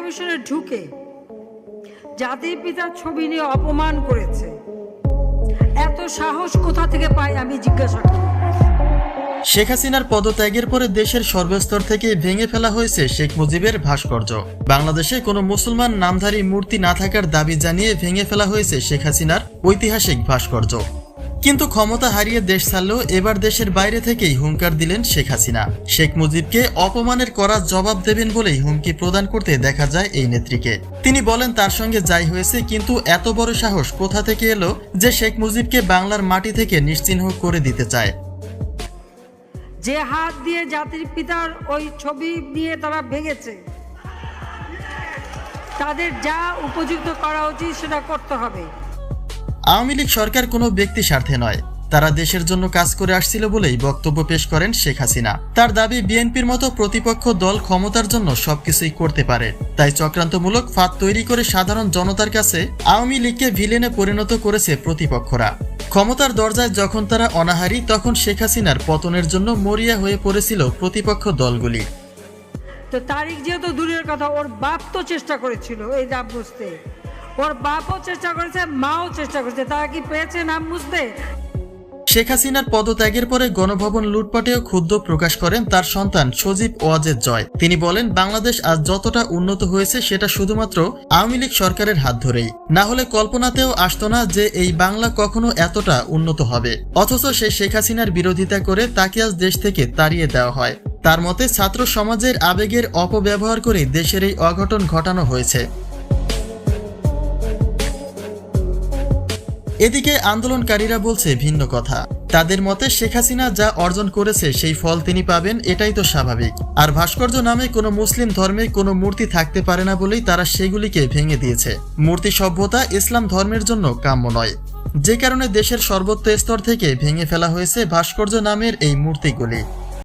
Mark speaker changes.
Speaker 1: কমিশনে ঢুকে জাতির পিতার ছবি নিয়ে অপমান করেছে। এত সাহস কোথা থেকে পাই আমি জিজ্ঞাসা করি।
Speaker 2: শেখ হাসিনার পদত্যাগের পরে দেশের সর্বস্তর থেকে ভেঙে ফেলা হয়েছে শেখ মুজিবের ভাস্কর্য। বাংলাদেশে কোনো মুসলমান নামধারী মূর্তি না থাকার দাবি জানিয়ে ভেঙে ফেলা হয়েছে শেখ হাসিনার ঐতিহাসিক ভাস্কর্য। কিন্তু ক্ষমতা হারিয়ে দেশ ছাড়লেও এবার দেশের বাইরে থেকেই হুঙ্কার দিলেন শেখ হাসিনা। শেখ মুজিবকে অপমানের করা জবাব দেবেন বলেই হুমকি প্রদান করতে দেখা যায় এই নেত্রীকে। তিনি বলেন, তার সঙ্গে যাই হয়েছে, কিন্তু এত বড় সাহস কোথা থেকে এলো যে শেখ মুজিবকে বাংলার মাটি থেকে নিশ্চিহ্ন করে দিতে চায়?
Speaker 1: যে হাত দিয়ে জাতির পিতার ওই ছবি নিয়ে তারা ভেঙেছে, তাদের যা উপযুক্ত করা উচিত সেটা করতে হবে।
Speaker 2: আওয়ামী লীগ সরকার কোনো ব্যক্তি স্বার্থে নয়। তারা দেশের জন্য কাজ করে আসছিল বলেই বক্তব্য পেশ করেন শেখ হাসিনা। তার দাবি, বিএনপির মতো প্রতিপক্ষ দল ক্ষমতার জন্য সবকিছুই করতে পারে। তাই চক্রান্তমূলক ফাঁদ তৈরি করে সাধারণ জনতার কাছে আওয়ামী লীগকে ভিলেনে পরিণত করেছে প্রতিপক্ষরা। ক্ষমতার দরজায় যখন তারা অনাহারী, তখন শেখ হাসিনার পতনের জন্য মরিয়া হয়ে পড়েছিল প্রতিপক্ষ দলগুলি।
Speaker 1: তো তারিখ যেহেতু দূরের কথা, ওর বাপ তো চেষ্টা করেছিল এই নাম বুঝতে ওর বাপও চেষ্টা করেছে, মাও চেষ্টা করেছে, তারা কি পেয়েছে নাম বুঝতে?
Speaker 2: শেখ হাসিনার পদত্যাগের পরে গণভবন লুটপাটেও ক্ষুব্ধ প্রকাশ করেন তার সন্তান সজীব ওয়াজেদ জয়। তিনি বলেন, বাংলাদেশ আজ যতটা উন্নত হয়েছে সেটা শুধুমাত্র আওয়ামী লীগ সরকারের হাত ধরেই। না হলে কল্পনাতেও আসতো না যে এই বাংলা কখনো এতটা উন্নত হবে। অথচ সে শেখ হাসিনার বিরোধিতা করে তাকে আজ দেশ থেকে তাড়িয়ে দেওয়া হয়। তার মতে, ছাত্র সমাজের আবেগের অপব্যবহার করে দেশের এই অঘটন ঘটানো হয়েছে। এদিকে আন্দোলনকারীরা বলছে ভিন্ন কথা। তাদের মতে শেখ হাসিনা যা অর্জন করেছে সেই ফল তিনি পাবেন, এটাই তো স্বাভাবিক। আর ভাস্কর্য নামে কোনো মুসলিম ধর্মে কোনো মূর্তি থাকতে পারে না বলেই তারা সেগুলিকে ভেঙে দিয়েছে। মূর্তি সভ্যতা ইসলাম ধর্মের জন্য কাম্য নয়। যে কারণে দেশের সর্বোচ্চ স্তর থেকে ভেঙে ফেলা হয়েছে ভাস্কর্য নামের এই মূর্তিগুলি।